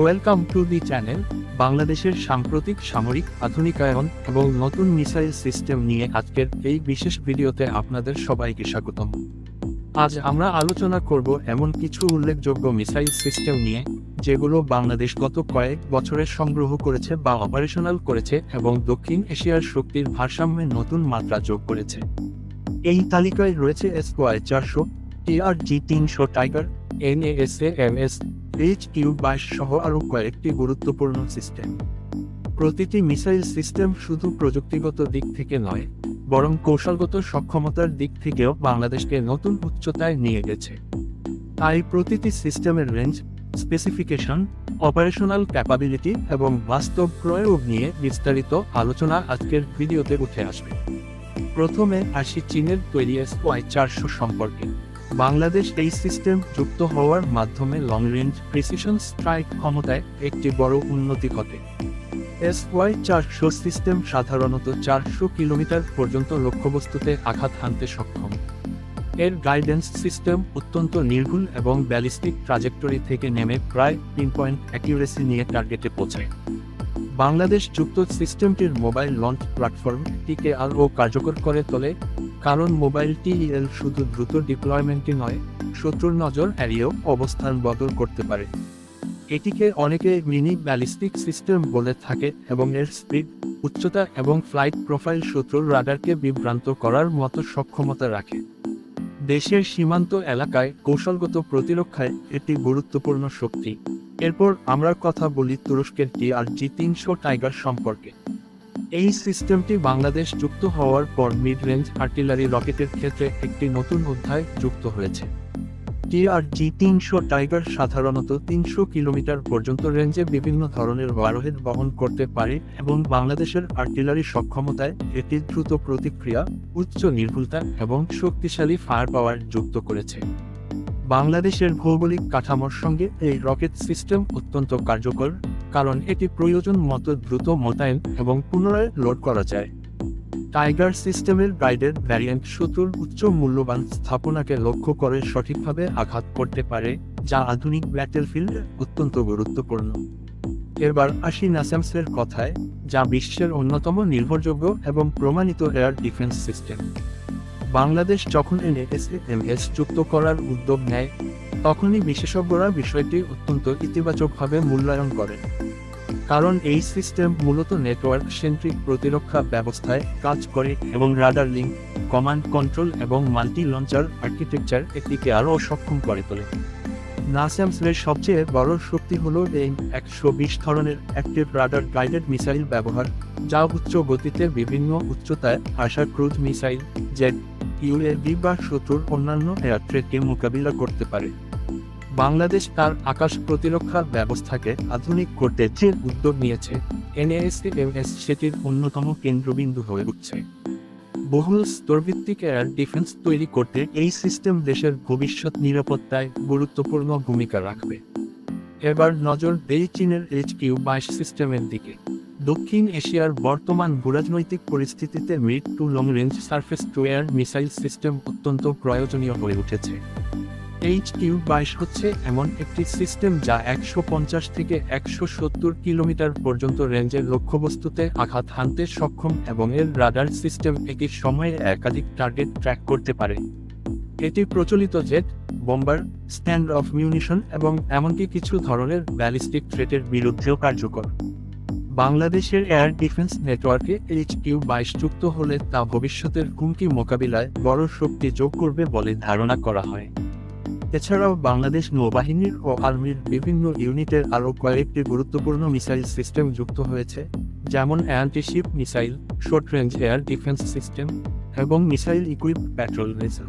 Welcome to the channel বাংলাদেশের সাম্প্রতিক সামরিক আধুনিকায়ন এবং নতুন মিসাইল সিস্টেম নিয়ে আজকের এই বিশেষ ভিডিওতে আপনাদের সবাইকে স্বাগতম। আজ আমরা আলোচনা করব এমন কিছু উল্লেখযোগ্য মিসাইল সিস্টেম নিয়ে, যেগুলো বাংলাদেশ গত কয়েক বছরে সংগ্রহ করেছে বা অপারেশনাল করেছে এবং দক্ষিণ এশিয়ার শক্তির ভারসাম্যে নতুন মাত্রা যোগ করেছে। এই তালিকায় রয়েছে এসওয়াই চারশো টিআরজি তিনশো tiger NASA MS H Q বাইশ সহ আরও কয়েকটি গুরুত্বপূর্ণ সিস্টেম প্রতিটি মিসাইল সিস্টেম শুধু প্রযুক্তিগত দিক থেকে নয়, বরং কৌশলগত সক্ষমতার দিক থেকেও বাংলাদেশকে নতুন উচ্চতায় নিয়ে গেছে। তাই প্রতিটি সিস্টেমের রেঞ্জ স্পেসিফিকেশন অপারেশনাল ক্যাপাবিলিটি এবং বাস্তব প্রয়োগ নিয়ে বিস্তারিত আলোচনা আজকের ভিডিওতে উঠে আসবে। প্রথমে আসি চীনের তৈরি এস ওয়াই চারশো সম্পর্কে। বাংলাদেশ এই সিস্টেম যুক্ত হওয়ার মাধ্যমে লং রেঞ্জ প্রিসিশন স্ট্রাইক ক্ষমতায় একটি বড় উন্নতি ঘটে। এসওয়াই চারশো সিস্টেম সাধারণত চারশো কিলোমিটার পর্যন্ত লক্ষ্যবস্তুতে আঘাত হানতে সক্ষম। এর গাইডেন্স সিস্টেম অত্যন্ত নির্ভুল এবং ব্যালিস্টিক ট্রাজেক্টরি থেকে নেমে প্রায় তিন পয়েন্ট অ্যাকিউরেসি নিয়ে টার্গেটে পৌঁছায়। বাংলাদেশ যুক্ত সিস্টেমটির মোবাইল লঞ্চ প্ল্যাটফর্ম টিকে আরও কার্যকর করে তোলে। কারণ মোবাইলটি এল শুধু দ্রুত ডিপ্লয়মেন্টই নয়, শত্রুর নজর এড়িয়েও অবস্থান বদল করতে পারে। এটিকে অনেকে মিনি ব্যালিস্টিক সিস্টেম বলে থাকে এবং এর স্পিড, উচ্চতা এবং ফ্লাইট প্রোফাইল শত্রুর রাডারকে বিভ্রান্ত করার মতো সক্ষমতা রাখে। দেশের সীমান্ত এলাকায় কৌশলগত প্রতিরক্ষায় এটি গুরুত্বপূর্ণ শক্তি। এরপর আমরা কথা বলি তুরস্কের টিআরজি তিনশো টাইগার সম্পর্কে। এই সিস্টেমটি বাংলাদেশ যুক্ত হওয়ার পর মিড রেঞ্জ আর্টিলারি রকেটের ক্ষেত্রে একটি নতুন অধ্যায় যুক্ত হয়েছে। টিআরজি তিনশো টাইগার সাধারণত তিনশো কিলোমিটার পর্যন্ত রেঞ্জে বিভিন্ন ধরনের ওয়ারহেড বহন করতে পারে এবং বাংলাদেশের আর্টিলারি সক্ষমতায় এটি দ্রুত প্রতিক্রিয়া, উচ্চ নির্ভুলতা এবং শক্তিশালী ফায়ার পাওয়ার যুক্ত করেছে। বাংলাদেশের ভৌগোলিক কাঠামোর সঙ্গে এই রকেট সিস্টেম অত্যন্ত কার্যকর। কারণ এটি প্রয়োজন মতো দ্রুত মোতায়েন এবং পুনরায় লোড করা যায়। টাইগার সিস্টেমের গাইডেড ভ্যারিয়েন্ট শত্রুর উচ্চ মূল্যবান স্থাপনাকে লক্ষ্য করে সঠিকভাবে আঘাত করতে পারে, যা আধুনিক ব্যাটেলফিল্ডে অত্যন্ত গুরুত্বপূর্ণ। এবার আসি নাসামসের কথায়, যা বিশ্বের অন্যতম নির্ভরযোগ্য এবং প্রমাণিত এয়ার ডিফেন্স সিস্টেম। বাংলাদেশ যখন এনএসএমএস যুক্ত করার উদ্যোগ নেয় তখনই বিশেষজ্ঞরা বিষয়টি অত্যন্ত ইতিবাচকভাবে মূল্যায়ন করেন কারণ এই সিস্টেম মূলত নেটওয়ার্ক সেন্ট্রিক প্রতিরক্ষা ব্যবস্থায় কাজ করে এবং রাডার লিঙ্ক, কমান্ড কন্ট্রোল এবং মাল্টি লঞ্চার আর্কিটেকচার এটিকে আরও সক্ষম করে তোলে। নাসামসের সবচেয়ে বড় শক্তি হল এই একশো বিশ ধরনের অ্যাক্টিভ রাডার গাইডেড মিসাইল ব্যবহার, যা উচ্চ গতিতে বিভিন্ন উচ্চতায় আসা ক্রুজ মিসাইল, জেট, ইউএভি বা শত্রুর অন্যান্য এয়ার থ্রেটকে মোকাবিলা করতে পারে। বাংলাদেশ তার আকাশ প্রতিরক্ষা ব্যবস্থাকে আধুনিক করতে যে উদ্যোগ নিয়েছে। এনএএসএমএস সেটির অন্যতম কেন্দ্রবিন্দু হয়ে উঠছে। বহুল স্তরভিত্তিক এয়ার ডিফেন্স তৈরি করতে এই সিস্টেম দেশের ভবিষ্যৎ নিরাপত্তায় গুরুত্বপূর্ণ ভূমিকা রাখবে। এবার নজর দেই চীনের এইচ কিউ বাইশ সিস্টেমের দিকে। দক্ষিণ এশিয়ার বর্তমান ভূরাজনৈতিক পরিস্থিতিতে mid to long range surface to air missile system অত্যন্ত প্রয়োজনীয় হয়ে উঠেছে। এইচ কিউ বাইশ হচ্ছে এমন একটি সিস্টেম যা একশো পঞ্চাশ থেকে একশো সত্তর কিলোমিটার পর্যন্ত রেঞ্জের লক্ষ্যবস্তুতে আঘাত হানতে সক্ষম এবং এর রাডার সিস্টেম একই সময়ে একাধিক টার্গেট ট্র্যাক করতে পারে। এটি প্রচলিত jet bomber stand off munition এবং এমনকি কিছু ধরনের ব্যালিস্টিক থ্রেটের বিরুদ্ধেও কার্যকর। বাংলাদেশের এয়ার ডিফেন্স নেটওয়ার্কে এইচ কিউ বাইশ যুক্ত হলে তা ভবিষ্যতের হুমকি মোকাবিলায় বড় শক্তি যোগ করবে বলে ধারণা করা হয়। এছাড়াও বাংলাদেশ নৌবাহিনীর ও আর্মির বিভিন্ন ইউনিটের আরও কয়েকটি গুরুত্বপূর্ণ মিসাইল সিস্টেম যুক্ত হয়েছে, যেমন antiship missile short range air defence system এবং মিসাইল ইকুইপ প্যাট্রোল ভেসেল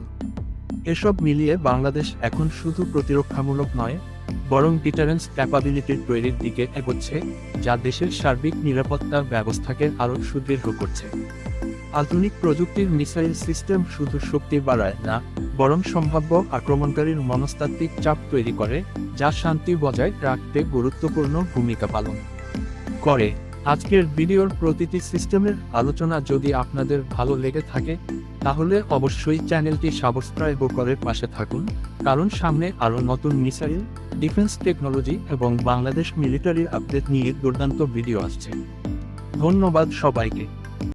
এসব মিলিয়ে বাংলাদেশ এখন শুধু প্রতিরক্ষামূলক নয়, বরং ডিটারেন্স ক্যাপাবিলিটির তৈরির দিকে এগোচ্ছে, যা দেশের সার্বিক নিরাপত্তা ব্যবস্থাকে আরও সুদৃঢ় করছে। আধুনিক প্রযুক্তির মিসাইল সিস্টেম শুধু শক্তি বাড়ায় না, বরং সম্ভাব্য আক্রমণকারীর মনস্তাত্ত্বিক চাপ তৈরি করে, যা শান্তি বজায় রাখতে গুরুত্বপূর্ণ ভূমিকা পালন করে। আজকের ভিডিওর প্রতিটি সিস্টেমের আলোচনা যদি আপনাদের ভালো লেগে থাকে, তাহলে অবশ্যই চ্যানেলটি সাবস্ক্রাইব করে পাশে থাকুন, কারণ সামনে আরও নতুন মিসাইল, ডিফেন্স টেকনোলজি এবং বাংলাদেশ মিলিটারির আপডেট নিয়ে দুর্দান্ত ভিডিও আসছে। ধন্যবাদ সবাইকে।